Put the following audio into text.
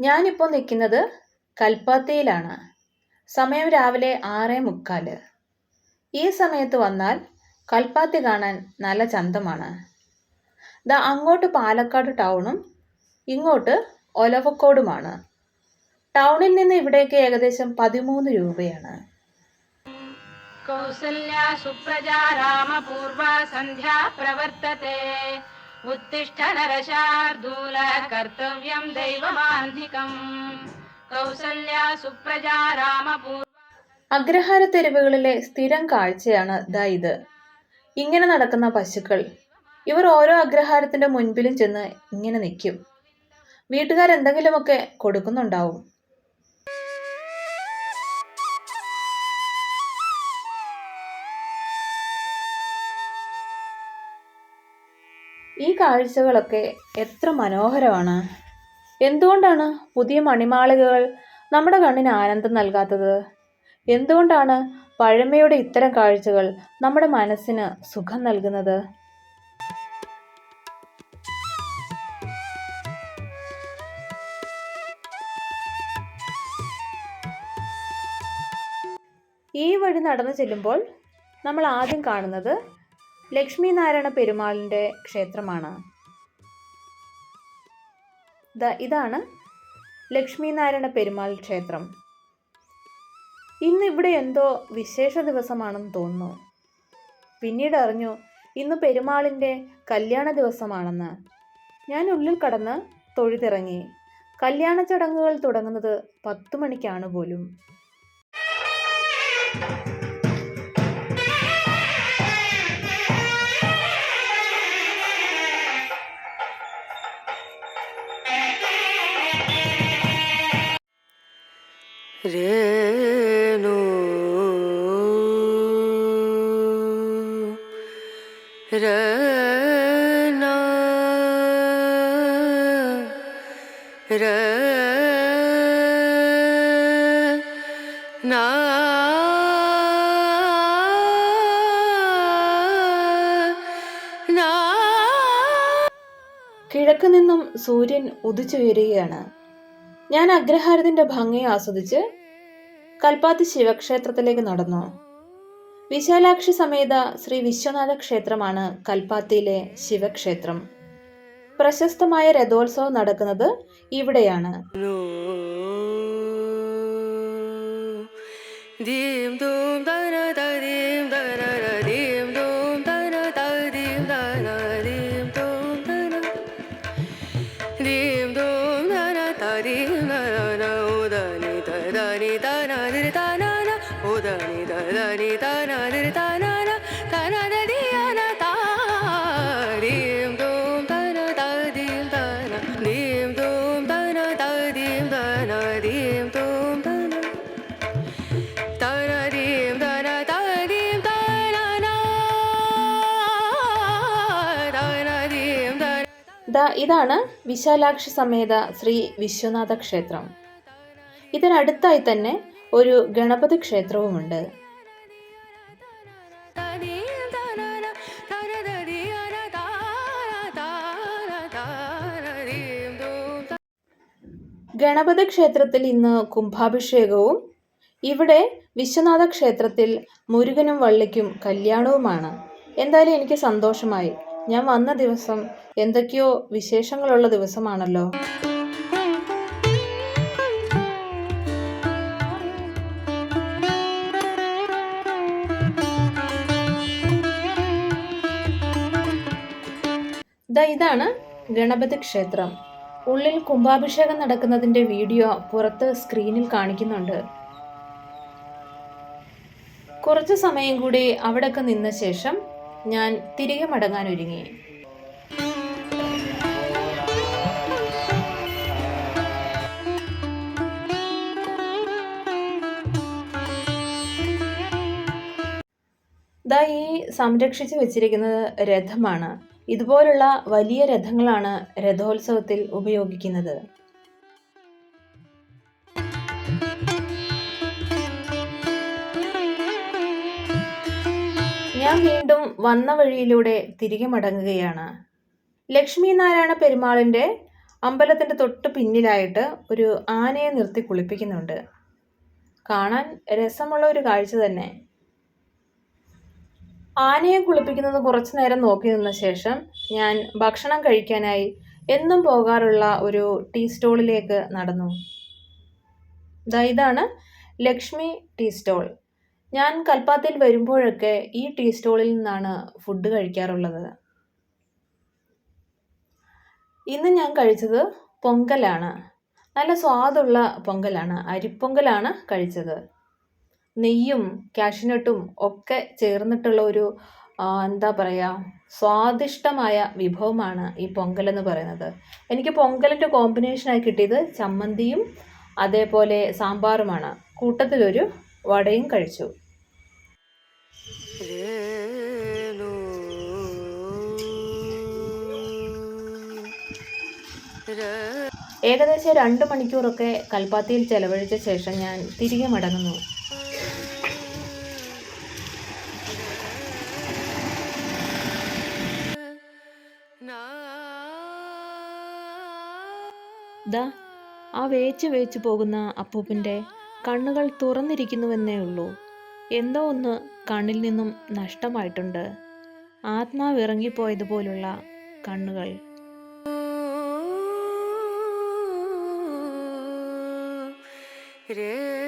ഞാനിപ്പോൾ നിൽക്കുന്നത് കൽപ്പാത്തയിലാണ്. സമയം രാവിലെ ആറേ മുക്കാൽ ഈ സമയത്ത് വന്നാൽ കൽപ്പാത്തി കാണാൻ നല്ല ചന്തമാണ്. ദാ അങ്ങോട്ട് പാലക്കാട് ടൗണും ഇങ്ങോട്ട് ഒലവക്കോടുമാണ്. ടൗണിൽ നിന്ന് ഇവിടേക്ക് ഏകദേശം പതിമൂന്ന് രൂപയാണ്. കൗസല്യ സുപ്രജ രാമപൂർവ സന്ധ്യ പ്രവർത്തതേ. उत्तिष्ठ नरशार्दूल कर्तव्यं दैवमाह्निकम् कौसल्या सुप्रजा रामपूर्वा അഗ്രഹാര തെരുവുകളിലെ സ്ഥിരം കാഴ്ചയാണ് ദാ ഇത് ഇങ്ങനെ നടക്കുന്ന പശുക്കൾ ഇവർ ഓരോ അഗ്രഹാരത്തിന്റെ മുൻപിലും ചെന്ന് ഇങ്ങനെ നിൽക്കും വീട്ടുകാരെന്തെങ്കിലുമൊക്കെ കൊടുക്കുന്നുണ്ടാവും ഈ കാഴ്ചകളൊക്കെ എത്ര മനോഹരമാണ്. എന്തുകൊണ്ടാണ് പുതിയ മണിമാളികകൾ നമ്മുടെ കണ്ണിന് ആനന്ദം നൽകാത്തത്? എന്തുകൊണ്ടാണ് പഴമയുടെ ഇത്തരം കാഴ്ചകൾ നമ്മുടെ മനസ്സിന് സുഖം നൽകുന്നത്? ഈ വഴി നടന്നു ചെല്ലുമ്പോൾ നമ്മൾ ആദ്യം കാണുന്നത് ലക്ഷ്മി നാരായണ പെരുമാളിന്റെ ക്ഷേത്രമാണ് ഇതാണ് ലക്ഷ്മി നാരായണ പെരുമാൾ ക്ഷേത്രം. ഇന്ന് ഇവിടെ എന്തോ വിശേഷ ദിവസമാണെന്ന് തോന്നുന്നു. പിന്നീട് അറിഞ്ഞു ഇന്ന് പെരുമാളിന്റെ കല്യാണ ദിവസമാണെന്ന്. ഞാൻ ഉള്ളിൽ കടന്ന് തൊഴുതിറങ്ങി. കല്യാണ ചടങ്ങുകൾ തുടങ്ങുന്നത് പത്തു മണിക്കാണ് പോലും. രേണു. രന രന കിഴക്ക് നിന്നും സൂര്യൻ ഉദിച്ചുയരുകയാണ്. ഞാൻ അഗ്രഹാരത്തിന്റെ ഭംഗി ആസ്വദിച്ച് കൽപ്പാത്തി ശിവക്ഷേത്രത്തിലേക്ക് നടന്നു. വിശാലാക്ഷി സമേത ശ്രീ വിശ്വനാഥ ക്ഷേത്രമാണ് കൽപ്പാത്തിയിലെ ശിവക്ഷേത്രം. പ്രശസ്തമായ രഥോത്സവം നടക്കുന്നത് ഇവിടെയാണ്. ദീം ദൂം ദന ദീം തന ദീം തന ദീം തന ഇതാണ് വിശാലാക്ഷി സമേത ശ്രീ വിശ്വനാഥ ക്ഷേത്രം. ഇതിനടുത്തായി തന്നെ ഒരു ഗണപതി ക്ഷേത്രവുമുണ്ട്. ഗണപതി ക്ഷേത്രത്തിൽ ഇന്ന് കുംഭാഭിഷേകവും ഇവിടെ വിശ്വനാഥ ക്ഷേത്രത്തിൽ മുരുകനും വള്ളിക്കും കല്യാണവുമാണ്. എന്തായാലും എനിക്ക് സന്തോഷമായി. ഞാൻ വന്ന ദിവസം എന്തൊക്കെയോ വിശേഷങ്ങളുള്ള ദിവസമാണല്ലോ. ഇതാണ് ഗണപതി ക്ഷേത്രം. ഉള്ളിൽ കുംഭാഭിഷേകം നടക്കുന്നതിന്റെ വീഡിയോ പുറത്ത് സ്ക്രീനിൽ കാണിക്കുന്നുണ്ട്. കുറച്ച് സമയം കൂടി അവിടെയൊക്കെ നിന്ന ശേഷം ഞാൻ തിരികെ മടങ്ങാൻ ഒരുങ്ങി. ദാ ഈ സംരക്ഷിച്ചു വെച്ചിരിക്കുന്നത് രഥമാണ്. ഇതുപോലുള്ള വലിയ രഥങ്ങളാണ് രഥോത്സവത്തിൽ ഉപയോഗിക്കുന്നത്. ഞാൻ വീണ്ടും വന്ന വഴിയിലൂടെ തിരികെ മടങ്ങുകയാണ്. ലക്ഷ്മി നാരായണ പെരുമാളിന്റെ അമ്പലത്തിന്റെ തൊട്ട് പിന്നിലായിട്ട് ഒരു ആനയെ നിർത്തി കുളിപ്പിക്കുന്നുണ്ട്. കാണാൻ രസമുള്ള ഒരു കാഴ്ച തന്നെ. ആനയെ കുളിപ്പിക്കുന്നത് കുറച്ചു നേരം നോക്കി നിന്ന ശേഷം ഞാൻ ഭക്ഷണം കഴിക്കാനായി എന്നും പോകാറുള്ള ഒരു ടീ സ്റ്റോളിലേക്ക് നടന്നു. ഇതാണ് ലക്ഷ്മി ടീ സ്റ്റോൾ. ഞാൻ കൽപ്പാത്തിൽ വരുമ്പോഴൊക്കെ ഈ ടീ സ്റ്റോളിൽ നിന്നാണ് ഫുഡ് കഴിക്കാറുള്ളത്. ഇന്ന് ഞാൻ കഴിച്ചത് പൊങ്കലാണ്. നല്ല സ്വാദുള്ള പൊങ്കലാണ് അരിപ്പൊങ്കലാണ് കഴിച്ചത്. നെയ്യും കാഷ്നട്ടും ഒക്കെ ചേർന്നിട്ടുള്ള ഒരു എന്താ പറയുക സ്വാദിഷ്ടമായ വിഭവമാണ് ഈ പൊങ്കൽ എന്ന് പറയുന്നത്. എനിക്ക് പൊങ്കലിന്റെ കോമ്പിനേഷനായി കിട്ടിയത് ചമ്മന്തിയും അതേപോലെ സാമ്പാറുമാണ്. കൂട്ടത്തിലൊരു വടയും കഴിച്ചു. ഏകദേശം രണ്ട് മണിക്കൂറൊക്കെ കൽപ്പാത്തിയിൽ ചെലവഴിച്ച ശേഷം ഞാൻ തിരികെ മടങ്ങുന്നു. ദാ ആ വേച്ച് വേച്ച് പോകുന്ന അപ്പൂപ്പന്റെ കണ്ണുകൾ തുറന്നിരിക്കുന്നുവെന്നേ ഉള്ളൂ. എന്തോ ഒന്ന് കണ്ണിൽ നിന്നും നഷ്ടമായിട്ടുണ്ട്. ആത്മാവ് ഇറങ്ങിപ്പോയതുപോലുള്ള കണ്ണുകൾ. രേ